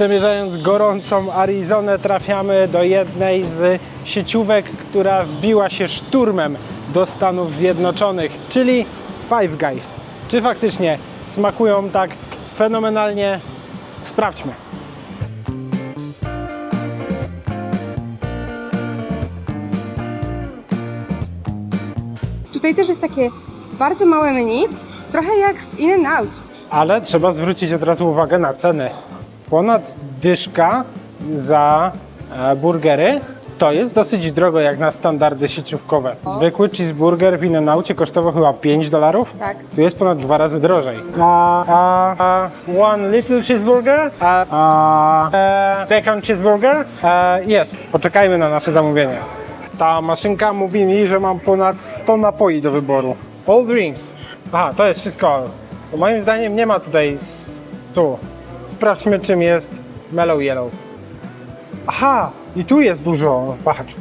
Przemierzając gorącą Arizonę trafiamy do jednej z sieciówek, która wbiła się szturmem do Stanów Zjednoczonych, czyli Five Guys. Czy faktycznie smakują tak fenomenalnie? Sprawdźmy. Tutaj też jest takie bardzo małe menu, trochę jak w In-N-Out. Ale trzeba zwrócić od razu uwagę na ceny. Ponad dyszka za e, burgery to jest dosyć drogo jak na standardy sieciówkowe. Zwykły cheeseburger w In-N-Aucie kosztował chyba 5 dolarów. Tak. Tu jest ponad dwa razy drożej. A, a, a one little cheeseburger? A, a, e, bacon cheeseburger? E, jest. Poczekajmy na nasze zamówienie. Ta maszynka mówi mi, że mam ponad 100 napoi do wyboru. All drinks. Aha, to jest wszystko. Moim zdaniem nie ma tutaj tu. Sprawdźmy czym jest Mellow Yellow. Aha, i tu jest dużo. Patrz.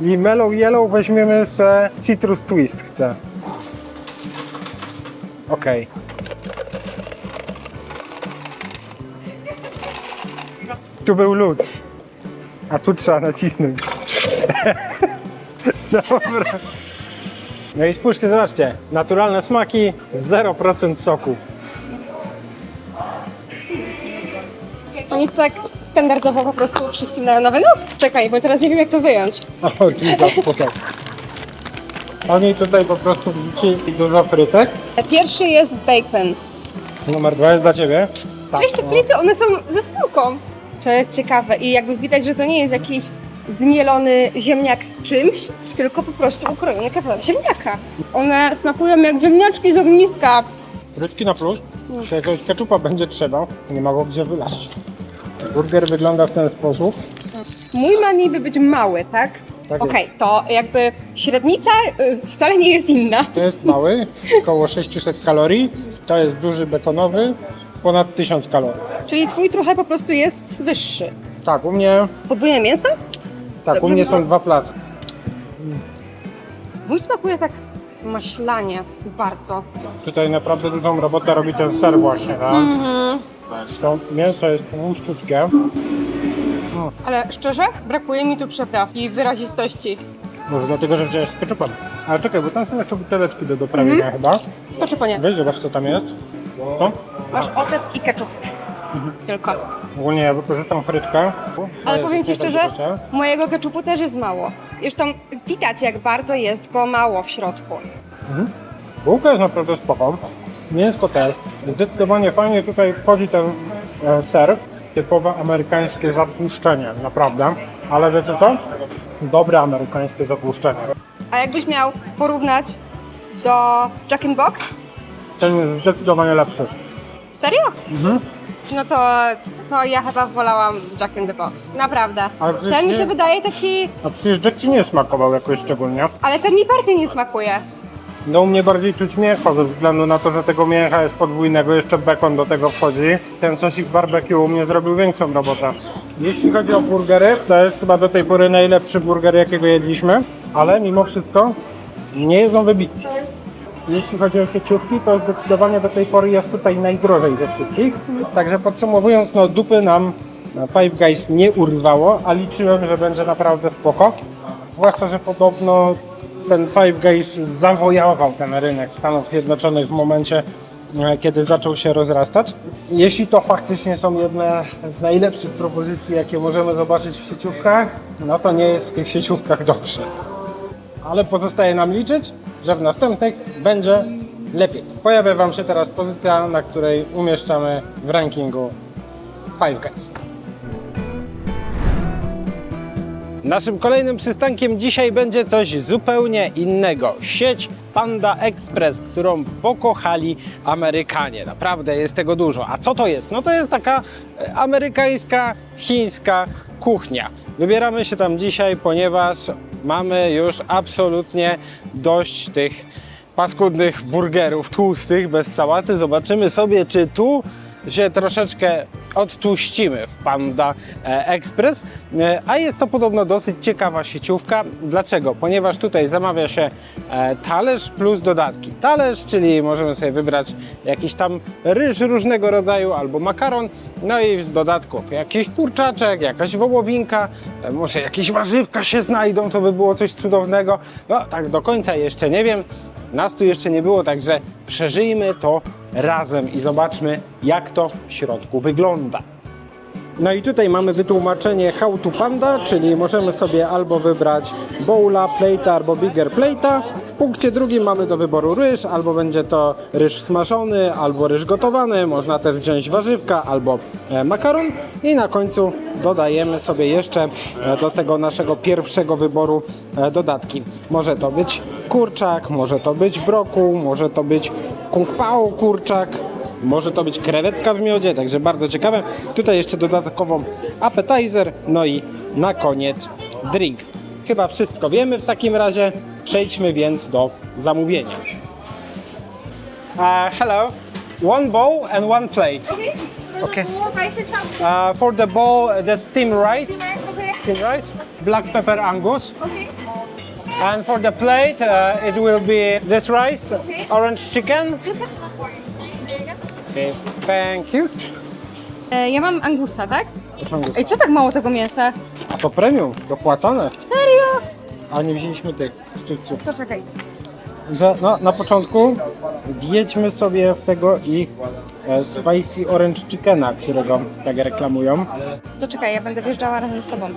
I Mellow Yellow weźmiemy z Citrus Twist, chcę. Okej. Tu był lód. A tu trzeba nacisnąć. Dobra. No i spójrzcie, zobaczcie. Naturalne smaki, 0% soku. Oni tak standardowo po prostu wszystkim dają na wynos? Czekaj, bo teraz nie wiem jak to wyjąć. O, Jesus, potem. Oni tutaj po prostu wrzucili dużo frytek. Pierwszy jest bacon. Numer dwa jest dla ciebie. Tak, Cześć, te no. frity, one są ze skórką. To jest ciekawe i jakby widać, że to nie jest jakiś zmielony ziemniak z czymś, tylko po prostu ukrojony kawałek ziemniaka. One smakują jak ziemniaczki z ogniska. Frytki na plus. Czy jakiegoś keczupa będzie trzeba. Nie ma go gdzie wylać. Burger wygląda w ten sposób. Mój ma niby być mały, tak? Tak Okej, to jakby średnica y, wcale nie jest inna. To jest mały, około 600 kalorii. To jest duży bekonowy, ponad 1000 kalorii. Czyli twój trochę po prostu jest wyższy. Tak, u mnie, Podwójne mięso? tak, u Dobrze mnie było? są dwa place. Mój smakuje tak maślanie bardzo. Tutaj naprawdę dużą robotę robi ten ser właśnie, tak? To mięso jest tłuszczutkie. Ale szczerze, brakuje mi tu przypraw i wyrazistości. Może dlatego, że wziąłeś z keczupem. Ale czekaj, bo tam są jeszcze buteleczki do doprawienia chyba. Skoczy po nie. Weź zobacz co tam jest. Co? Masz ocet i ketchup. Tylko. Ogólnie ja wykorzystam frytkę. Ale powiem Ci szczerze, mojego ketchupu też jest mało. Zresztą widać jak bardzo jest go mało w środku. Bułka jest naprawdę spoko. Mięsko też. Zdecydowanie fajnie tutaj wchodzi ten e, ser. Typowe amerykańskie zatłuszczenie, naprawdę. Ale wiecie co? Dobre amerykańskie zatłuszczenie. A jakbyś miał porównać do Jack in Box? Ten jest zdecydowanie lepszy. Serio? No to, to ja chyba wolałam Jack in the Box. Naprawdę. Przecież Ten mi nie- się wydaje taki... A przecież Jack ci nie smakował jakoś szczególnie. Ale ten mi bardziej nie smakuje. No u mnie bardziej czuć mięcho ze względu na to, że tego mięcha jest podwójnego, jeszcze bekon do tego wchodzi. Ten sosik barbecue u mnie zrobił większą robotę. Jeśli chodzi o burgery, to jest chyba do tej pory najlepszy burger jakiego jedliśmy, ale mimo wszystko nie jest on wybitny. Jeśli chodzi o sieciówki, to zdecydowanie do tej pory jest tutaj najdrożej ze wszystkich. Także podsumowując, no dupy nam na Five Guys nie urwało, a liczyłem, że będzie naprawdę spoko. Zwłaszcza, że podobno ten Five Guys zawojował ten rynek Stanów Zjednoczonych w momencie, e, kiedy zaczął się rozrastać. Jeśli to faktycznie są jedne z najlepszych propozycji, jakie możemy zobaczyć w sieciówkach, no to nie jest w tych sieciówkach dobrze ale pozostaje nam liczyć, że w następnych będzie lepiej. Pojawia Wam się teraz pozycja, na której umieszczamy w rankingu Five Guys. Naszym kolejnym przystankiem dzisiaj będzie coś zupełnie innego. Sieć Panda Express, którą pokochali Amerykanie. Naprawdę jest tego dużo. A co to jest? No to jest taka e, amerykańska, chińska kuchnia. Wybieramy się tam dzisiaj, ponieważ mamy już absolutnie dość tych paskudnych burgerów tłustych, bez sałaty. Zobaczymy sobie, czy tu się troszeczkę odtłuścimy w Panda e, Express, E, a jest to podobno dosyć ciekawa sieciówka. Dlaczego? Ponieważ tutaj zamawia się e, talerz plus dodatki. Talerz, czyli możemy sobie wybrać jakiś tam ryż różnego rodzaju albo makaron, no i z dodatków jakiś kurczaczek, jakaś wołowinka, może jakieś warzywka się znajdą, to by było coś cudownego. No tak do końca jeszcze nie wiem. Nas tu jeszcze nie było, także przeżyjmy to razem i zobaczmy, jak to w środku wygląda. No i tutaj mamy wytłumaczenie How to Panda, czyli możemy sobie albo wybrać bowla, plate'a albo bigger plate'a. W punkcie drugim mamy do wyboru ryż, albo będzie to ryż smażony, albo ryż gotowany. Można też wziąć warzywka albo e, makaron. I na końcu dodajemy sobie jeszcze e, do tego naszego pierwszego wyboru e, dodatki. Może to być kurczak, może to być brokuł, może to być kung pao kurczak, może to być krewetka w miodzie, także bardzo ciekawe. Tutaj jeszcze dodatkowo appetizer, no i na koniec drink. Chyba wszystko wiemy w takim razie. Przejdźmy więc do zamówienia. Uh, hello. One bowl and one plate. Okay. Okay. Rice and chop. Uh, for the bowl, the steamed rice, Okay. steamed rice, black pepper angus. Okay. And for the plate, uh, it will be this rice, Okay. orange chicken. Just have Okay. Thank you. E, Ja mam angusa, tak? Proszę angusa. Ej, co tak mało tego mięsa? A to premium, dopłacane. Serio? A nie wzięliśmy tych sztućców. To czekaj. Że no, na początku wjedźmy sobie w tego ich e, spicy orange chickena, którego tak reklamują. To czekaj, ja będę wjeżdżała razem z tobą.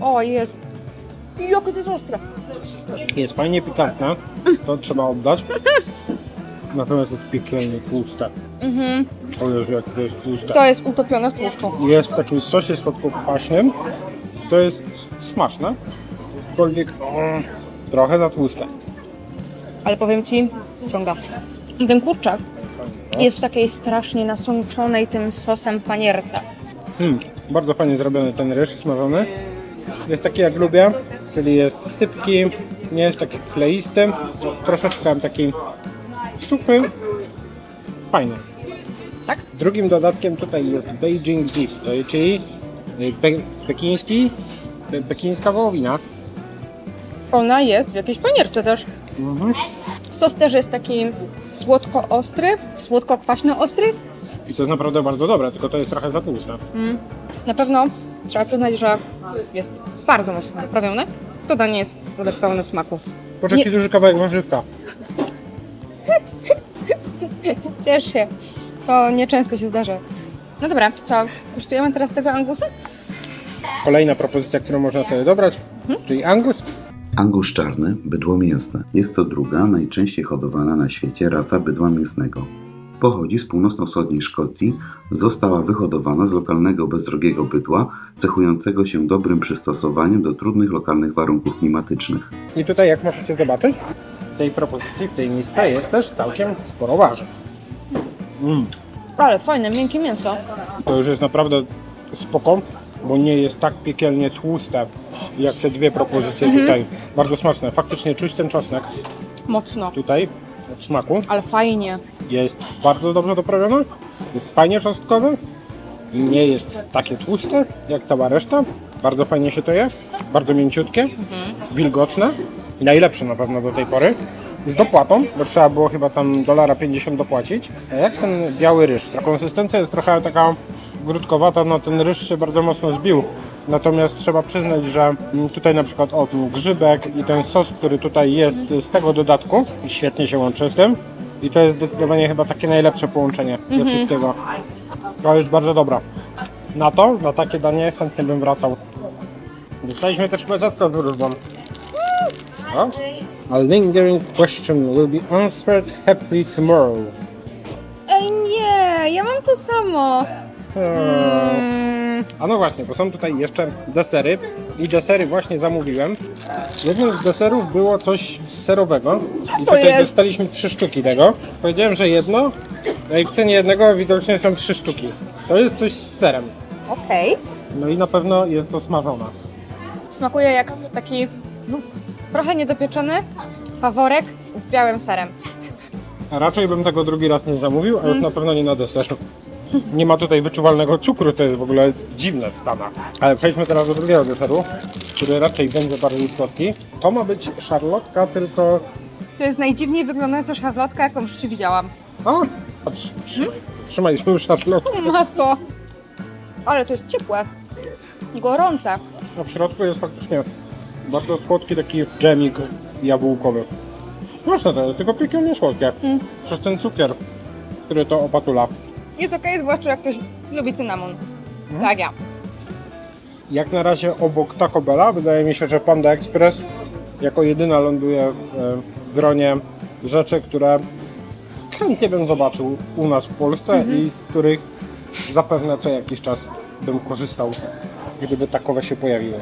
O, jest. Jakie to jest ostre. Jest fajnie pikantne, to trzeba oddać. Natomiast jest piekielnie tłuste. Mhm. O Jezu, jak to jest tłuste. To jest utopione w tłuszczu. Jest w takim sosie słodko-kwaśnym. To jest smaczne, aczkolwiek mm, trochę za tłuste. Ale powiem ci, ściąga. Ten kurczak jest w takiej strasznie nasączonej tym sosem panierce. Hmm, bardzo fajnie zrobiony ten ryż smażony. Jest taki jak lubię, czyli jest sypki, nie jest taki kleisty, troszeczkę taki suchy, fajny. Tak? Drugim dodatkiem tutaj jest Beijing Beef, to jest czyli y, pe pekiński, pe pekińska wołowina. Ona jest w jakiejś panierce też. Mhm. Sos też jest taki słodko-ostry, słodko-kwaśno-ostry. I to jest naprawdę bardzo dobre, tylko to jest trochę za tłuste. Na pewno trzeba przyznać, że jest bardzo mocno wyprawione. To danie jest naprawdę pełne smaku. Poczekaj, duży kawałek warzywka. Ciesz się. To nieczęsto się zdarza. No dobra, to co? Kosztujemy teraz tego angusa? Kolejna propozycja, którą można sobie dobrać, czyli angus. Angus czarny, bydło mięsne. Jest to druga, najczęściej hodowana na świecie rasa bydła mięsnego. Pochodzi z północno-wschodniej Szkocji, została wyhodowana z lokalnego bezdrogiego bydła, cechującego się dobrym przystosowaniem do trudnych lokalnych warunków klimatycznych. I tutaj, jak możecie zobaczyć, w tej propozycji, w tej misce jest też całkiem sporo warzyw. Mm, Ale fajne, miękkie mięso. to już jest naprawdę spoko, bo nie jest tak piekielnie tłuste, jak te dwie propozycje tutaj. Bardzo smaczne. Faktycznie czuć ten czosnek Mocno. tutaj w smaku. Ale fajnie. Jest bardzo dobrze doprawiony, jest fajnie czosnkowy, nie jest takie tłuste jak cała reszta. Bardzo fajnie się to je, bardzo mięciutkie, wilgotne, najlepsze na pewno do tej pory. Z dopłatą, bo trzeba było chyba tam dolara 50 dopłacić. A jak ten biały ryż? Ta konsystencja jest trochę taka grudkowata, no ten ryż się bardzo mocno zbił. Natomiast trzeba przyznać, że tutaj na przykład o grzybek i ten sos, który tutaj jest z tego dodatku, świetnie się łączy z tym. I to jest zdecydowanie chyba takie najlepsze połączenie ze wszystkiego. To jest bardzo dobra. Na to, na takie danie chętnie bym wracał. Dostaliśmy też plecatka z wróżbą. A lingering question will be answered happily tomorrow. Ej, nie, ja mam to samo. Mm, A no właśnie, bo są tutaj jeszcze desery i desery właśnie zamówiłem. Jednym z deserów było coś serowego i to tutaj jest? dostaliśmy trzy sztuki tego. Powiedziałem, że jedno, no i w cenie jednego widocznie są trzy sztuki. To jest coś z serem. Okej. No i na pewno jest to smażone. Smakuje jak taki no, trochę niedopieczony faworek z białym serem. A raczej bym tego drugi raz nie zamówił, a już na pewno nie na deser. Nie ma tutaj wyczuwalnego cukru, co jest w ogóle dziwne w Stanach. Ale przejdźmy teraz do drugiego deseru, który raczej będzie bardziej słodki. To ma być szarlotka, tylko... To jest najdziwniej wyglądająca szarlotka, jaką w życiu widziałam. A, patrz, trzy- trzymaj swoją szarlotkę. Matko. Ale to jest ciepłe. Gorące. A w środku jest faktycznie bardzo słodki taki dżemik jabłkowy. Proszę to jest, tylko piekielnie słodkie. Przez ten cukier, który to opatula. Jest okej, zwłaszcza jak ktoś lubi cynamon. Tak ja. Jak na razie obok Taco Bella wydaje mi się, że Panda Express jako jedyna ląduje w, e, w gronie rzeczy, które chętnie bym zobaczył u nas w Polsce i z których zapewne co jakiś czas bym korzystał, gdyby takowe się pojawiły.